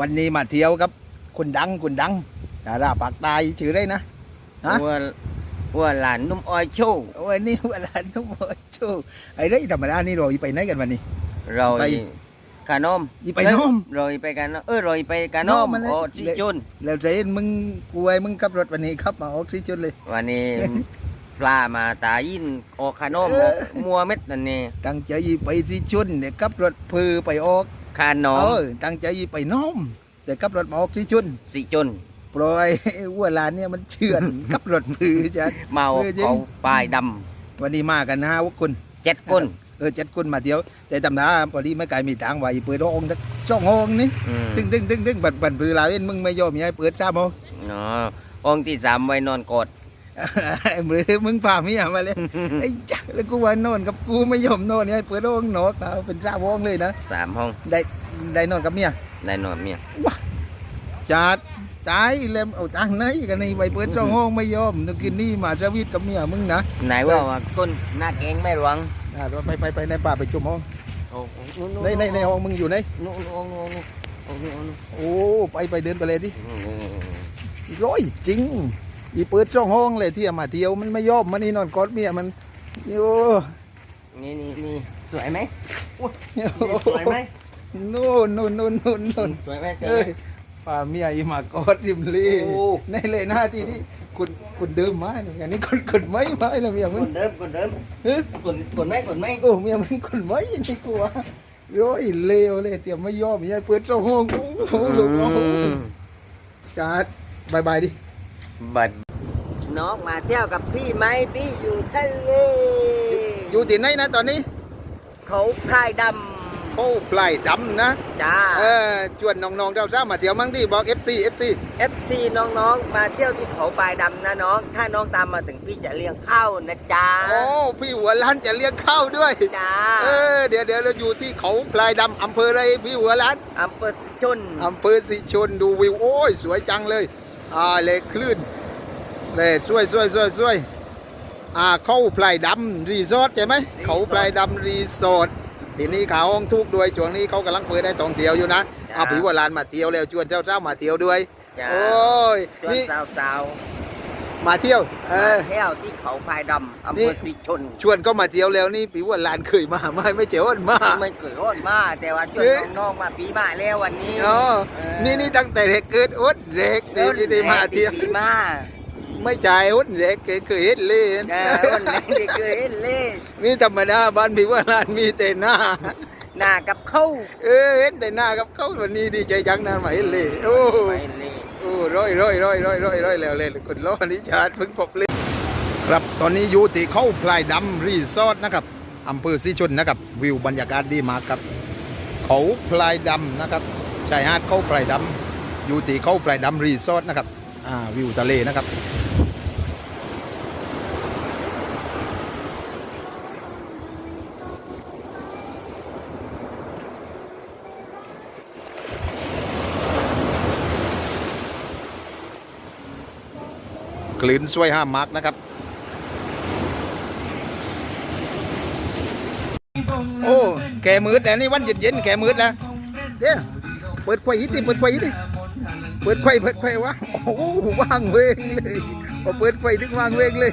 วันนี้มาเที่ยวกับคุณดังคุณดังดาราปากใตายชื่อได้นะฮะ วัววัวหลานนุ่มอ้อยโชว์วันนี้เวลานุ่มโอยชูไอ้เรื่องธรรมดานี่เราไปไหนกันวันนี้ เราไปกานมอีไปนมเราไปกันเออเราไปกันนนมมมันเลยโอ้ชิจุนแล้วใจมึงกูไอ้มึงขับรถวันนี้ขับมาออกที่จุดเลย วันนี้ ปลามาตายินออกขานมเออ มัวเม็ดนั่นนี่ตั้งใจไปที่จุดเนี่ยขับรถพือไปออก คานอเอมอตั้งใจไปน้อมแต่ขับรถมาออกที่จุดสิจุนปล่อยวัวลานเนี่ยมันเชื่อนขับรถพือจ้ะเมาเออจริงเขาปลายดวันนี้มากันนะพวกคุณำเจ็ดก้นเออเจ็ดคนมาเที่ยว แต่ธรรมดาพอดีไม่ไกลมีตังค์ไว้เปิดห้องสักสองห้องนี่อืมตึ้งตึ้งตึ้งตึ้งบัดบัดพือลาวเอ็นมึงไม่ยอมให้เปิดสามห้องเนาะองค์ที่สามไว้นอนกด หรือมึงพาเมียมาเลยไอ้จ้าแล้วกูว่านอนกับกูไม่ยอมนอนให้เปิดห้องนอนเราเป็นสามห้องเลยนะสามห้องได้ได้นอนกับเมียได้นอนเมียจัดตายแล้วเอาตังค์ไหนกันนี่ไปเปิดสองห้องไม่ยอมนึกกินนี่มาสวีทกับเมียมึงนะไหนว่าว่าก้นหน้าเก่งไม่หลวงอ่าเราไปไปไปในป่าไปจุ่มห้องโอ้โหในในในห้องมึงอยู่ไหนนู่นนู่นนู่นนู่นนู่นนู่นโอ้ไปไปเดินไปเลยดินู่นร้อยจริง อีเปิดช่องห้องเลยที่เอามาเที่ยวมันไม่ยอมมันนี่นอนกอดเมียมันโอ้นี่นี่นี่สวยไหมโอ้สวยไหมนู่นนู่นนู่นนู่นนู่นสวยไหมสวยเอ้ไหมยป่าเมียอีมากอดริมลีโอ้ในเลยหน้าที่นี่คุณคุณเดิมมาเนี่ยอันนี้คนคนไม่มาแล้วเมียมึกงดเดิมกดเดิมเฮ้ยกดกดไหมกดไหมโอ้เมียมึงคนไม่นี่กูว่าร้อยเลวเลยเตรียมไม่ยอมเมียเปิดช่องห้องโอ้โหลูกโอ้โหจัดบายบายดิบัด น้องมาเที่ยวกับพี่ไหมพี่อยู่ทะเลอยู่ที่ไหนนะตอนนี้ เขาพายดโอ้ปลายดำนะำจ้าเออชวนน้องๆเราเช้ามาเที่ยวมั่งดิบอก FC FC FC น้องๆ มาเที่ยวที่เขาพายดำนะน้อง ถ้าน้องตามมาถึงพี่จะเลี้ยงข้าวนะจ๊ะโอ้พี่หัวล้านจะเลี้ยงข้าวด้วยจ้าเออเดี๋ยวเดี๋ยวเราอยู่ที่เขาพลายดำอำเภออะไรพี่หัวล้านอำเภอสิชนอำเภอสิชนดูวิวโอ้ยสวยจังเลยอ่าเลยคลื่น เลยสวยสวยสวยสวยอ่าเข้าพลายดำรีสอร์ทใช่ไหมเขาพลายดำรีสอร์ททีนี้เขาห้องทุกข์ด้วยช่วงนี้เขากำลังเปิดได้ท่องเที่ยวอยู่นะเอาพี่หัวล้านมาเที่ยวแล้วชวนเจ้าเจ้าๆมาเที่ยวด้วยจ้าโอ้ยชวนนี่สาวมาเที่ยวๆเอมาอเที่ยวที่เขาพายดำอำนี่เภอสิชน ชวนก็มาเที่ยวแล้วนี่ปีว่าหลานเคยมาไหม่ไม่เจ๋วันมาไม่เคยโอนมาแต่ว่าชวนเอ๊ะน้องๆมาปีมาแล้ววันนี้อ๋อเออนี่นี่ตั้งแต่เด็กเกิดอดเด็กเดิที่นได้มาเที่ยวปีมา ไม่จ่ายอดเด็กเคยเห็นเลยเออวันนี้ที่เคยเห็นเลยนี่ธรรมดาบ้านพี่ว่าหลานมีแต่หน้าหน้ากับเข้าเออเห็นแต่หน้ากับเขาวันนี้ดีใจจังนะมาเห็นเลยโอ้ไปเลยโอ้ร้อยร้อยร้อยร้อยร้อยร้อยแล้วเลยคนล้อนิชาติเพิ่งพบเลยครับตอนนี้อยู่ที่เขาพลายดำรีสอร์ทนะครับอำเภอสีชนนะครับ วิวบรรยากาศดีมากครับ เขาพลายดำนะครับชายหาดเขาพลายดำอยู่ที่เขาพลายดำรีสอร์ทนะครับอ่า วิวทะเลนะครับ กลืนสวยห้ามมาร์กนะครับ โอ้ แกมืดแล้วนี่วันเย็นๆแกมืดแล้วเดี๋ยวเปิดไฟอีกดิเปิดไฟอีกดิ เปิดไฟเปิดไฟว่างโอ้โหว่างเวงเลยพอเปิดไฟถึงว่างเวงเลย